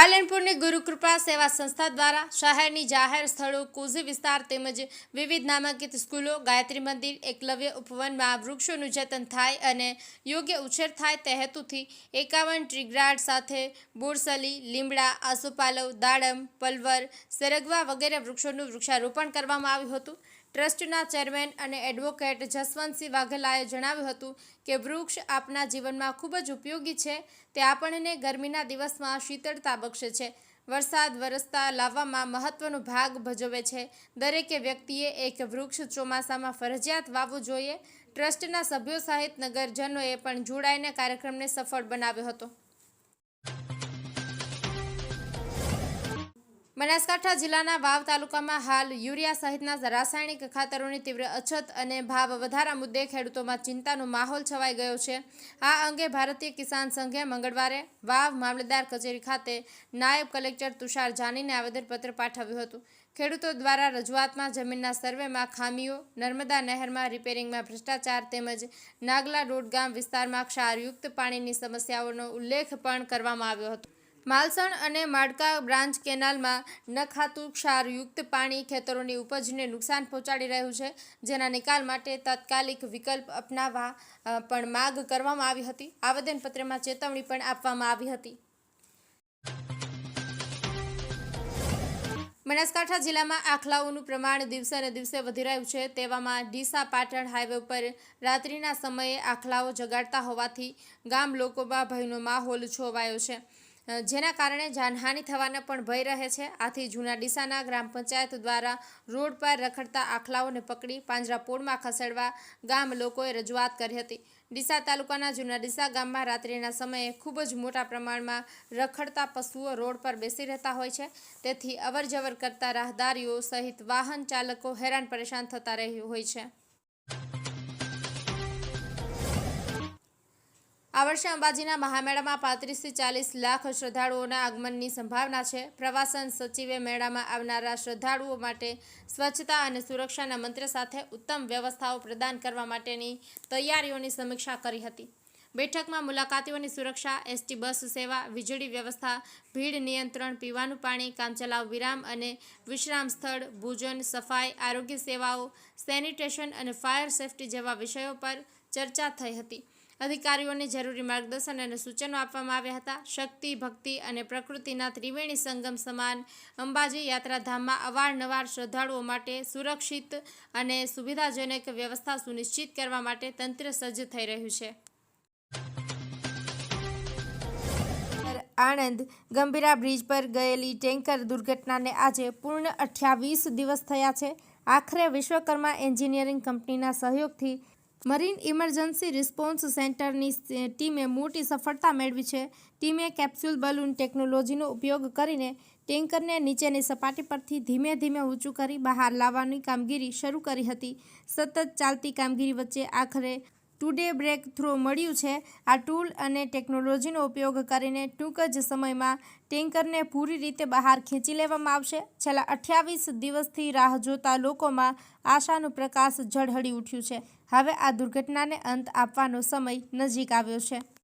પાલનપુરની ગુરુકૃપા સેવા સંસ્થા દ્વારા શહેરની જાહેર સ્થળો, કોઝી વિસ્તાર તેમજ વિવિધ નામાંકિત સ્કૂલો, ગાયત્રી મંદિર, એકલવ્ય ઉપવનમાં વૃક્ષોનું જતન થાય અને યોગ્ય ઉછેર થાય તે હેતુથી એકાવન ટ્રીગ્રાડ સાથે બોરસલી, લીમડા, આસોપાલવ, દાડમ, પલવર, સરગવા વગેરે વૃક્ષોનું વૃક્ષારોપણ કરવામાં આવ્યું હતું. ટ્રસ્ટના ચેરમેન અને એડવોકેટ જસવંતસિંહ વાઘેલાએ જણાવ્યું હતું કે વૃક્ષ આપના જીવનમાં ખૂબ જ ઉપયોગી છે. તે આપણને ગરમીના દિવસમાં શીતળતા બક્ષે છે. વરસાદ વરસતા લાવવામાં મહત્વનો ભાગ ભજવે છે. દરેકે વ્યક્તિએ એક વૃક્ષ ચોમાસામાં ફરજિયાત વાવવું જોઈએ. ટ્રસ્ટના સભ્યો સહિત નગરજનોએ પણ જોડાઈને કાર્યક્રમને સફળ બનાવ્યો હતો. બનાસકાંઠા જિલ્લાના વાવ તાલુકામાં હાલ યુરિયા સહિતના રાસાયણિક ખાતરોની તીવ્ર અછત અને ભાવ વધારા મુદ્દે ખેડૂતોમાં ચિંતાનો માહોલ છવાઈ ગયો છે. આ અંગે ભારતીય કિસાન સંઘે મંગળવારે વાવ મામલતદાર કચેરી ખાતે નાયબ કલેક્ટર તુષાર જાનીને આવેદનપત્ર પાઠવ્યું હતું. ખેડૂતો દ્વારા રજૂઆતમાં જમીનના સર્વેમાં ખામીઓ, નર્મદા નહેરમાં રિપેરિંગમાં ભ્રષ્ટાચાર તેમજ નાગલા રોડ ગામ વિસ્તારમાં ક્ષારયુક્ત પાણીની સમસ્યાઓનો ઉલ્લેખ પણ કરવામાં આવ્યો હતો. માલસણ અને માડકા બ્રાન્ચ કેનાલમાં નખાતું ક્ષારયુક્ત પાણી ખેતરોની ઉપજને નુકસાન પહોંચાડી રહ્યું છે, જેના નિકાલ માટે તાત્કાલિક વિકલ્પ અપનાવવા પણ માગ કરવામાં આવી હતી. આવેદનપત્રમાં ચેતવણી પણ આપવામાં આવી હતી. બનાસકાંઠા જિલ્લામાં આખલાઓનું પ્રમાણ દિવસે ને દિવસે વધી રહ્યું છે. તેવામાં ડીસા પાટણ હાઈવે ઉપર રાત્રિના સમયે આખલાઓ જગાડતા હોવાથી ગામ લોકોમાં ભયનો માહોલ છોવાયો છે. જેના કારણે જાનહાનિ થવાના પણ ભય રહે છે. આથી જૂના ડીસાના ગ્રામ પંચાયત દ્વારા રોડ પર રખડતા આખલાઓને પકડી પાંજરાપોળમાં ખસેડવા ગામ લોકોએ રજૂઆત કરી હતી. ડીસા તાલુકાના જૂના ડીસા ગામમાં રાત્રિના સમયે ખૂબ જ મોટા પ્રમાણમાં રખડતા પશુઓ રોડ પર બેસી રહેતા હોય છે. તેથી અવરજવર કરતા રાહદારીઓ સહિત વાહન ચાલકો હેરાન પરેશાન થતા રહ્યું હોય છે. આ વર્ષે અંબાજીના મહામેળામાં પાંત્રીસથી ચાલીસ લાખ શ્રદ્ધાળુઓના આગમનની સંભાવના છે. પ્રવાસન સચિવે મેળામાં આવનારા શ્રદ્ધાળુઓ માટે સ્વચ્છતા અને સુરક્ષાના મંત્ર સાથે ઉત્તમ વ્યવસ્થાઓ પ્રદાન કરવા માટેની તૈયારીઓની સમીક્ષા કરી હતી. બેઠકમાં મુલાકાતીઓની સુરક્ષા, એસટી બસ સેવા, વીજળી વ્યવસ્થા, ભીડ નિયંત્રણ, પીવાનું પાણી, કામચલાઉ વિરામ અને વિશ્રામ સ્થળ, ભોજન, સફાઈ, આરોગ્ય સેવાઓ, સેનિટેશન અને ફાયર સેફટી જેવા વિષયો પર ચર્ચા થઈ હતી. અધિકારીઓને જરૂરી માર્ગદર્શન અને સૂચનો આપવામાં આવ્યા હતા. શક્તિ, ભક્તિ અને પ્રકૃતિના ત્રિવેણી સંગમ સમાન અંબાજી યાત્રાધામમાં અવારનવાર શ્રદ્ધાળુઓ માટે સુરક્ષિત અને સુવિધાજનક વ્યવસ્થા સુનિશ્ચિત કરવા માટે તંત્ર સજ્જ થઈ રહ્યું છે. આણંદ ગંભીરા બ્રિજ પર ગયેલી ટેન્કર દુર્ઘટનાને આજે પૂર્ણ અઠ્યાવીસ દિવસ થયા છે. આખરે વિશ્વકર્મા એન્જિનિયરિંગ કંપનીના સહયોગથી મરીન ઇમરજન્સી રિસ્પોન્સ સેન્ટરની ટીમે મોટી સફળતા મેળવી છે. ટીમે કેપ્સ્યુલ બલૂન ટેકનોલોજીનો ઉપયોગ કરીને ટેન્કરને નીચેની સપાટી પરથી ધીમે ધીમે ઊંચું કરી બહાર લાવવાની કામગીરી શરૂ કરી હતી. સતત ચાલતી કામગીરી વચ્ચે આખરે ટુડે બ્રેક થ્રો મળ્યું છે. આ ટૂલ અને ટેકનોલોજીનો ઉપયોગ કરીને ટૂંક જ સમયમાં ટેન્કરને પૂરી રીતે બહાર ખેંચી લેવામાં આવશે. છેલ્લા અઠ્યાવીસ દિવસથી રાહ જોતા લોકોમાં આશાનું પ્રકાશ ઝળહળી ઉઠ્યું છે. હવે આ દુર્ઘટનાને અંત આપવાનો સમય નજીક આવ્યો છે.